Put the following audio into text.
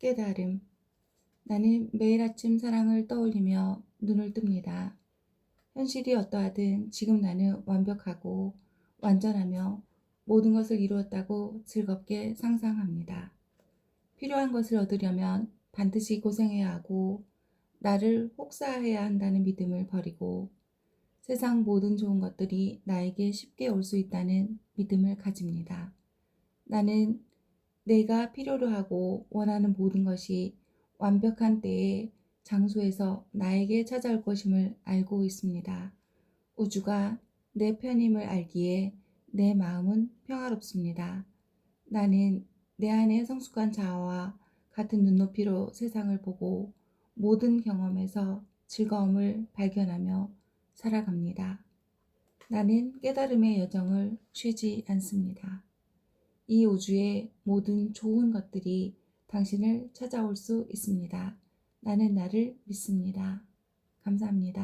깨달음. 나는 매일 아침 사랑을 떠올리며 눈을 뜹니다. 현실이 어떠하든 지금 나는 완벽하고 완전하며 모든 것을 이루었다고 즐겁게 상상합니다. 필요한 것을 얻으려면 반드시 고생해야 하고 나를 혹사해야 한다는 믿음을 버리고 세상 모든 좋은 것들이 나에게 쉽게 올 수 있다는 믿음을 가집니다. 나는 내가 필요로 하고 원하는 모든 것이 완벽한 때에 장소에서 나에게 찾아올 것임을 알고 있습니다. 우주가 내 편임을 알기에 내 마음은 평화롭습니다. 나는 내 안의 성숙한 자아와 같은 눈높이로 세상을 보고 모든 경험에서 즐거움을 발견하며 살아갑니다. 나는 깨달음의 여정을 쉬지 않습니다. 이 우주의 모든 좋은 것들이 당신을 찾아올 수 있습니다. 나는 나를 믿습니다. 감사합니다.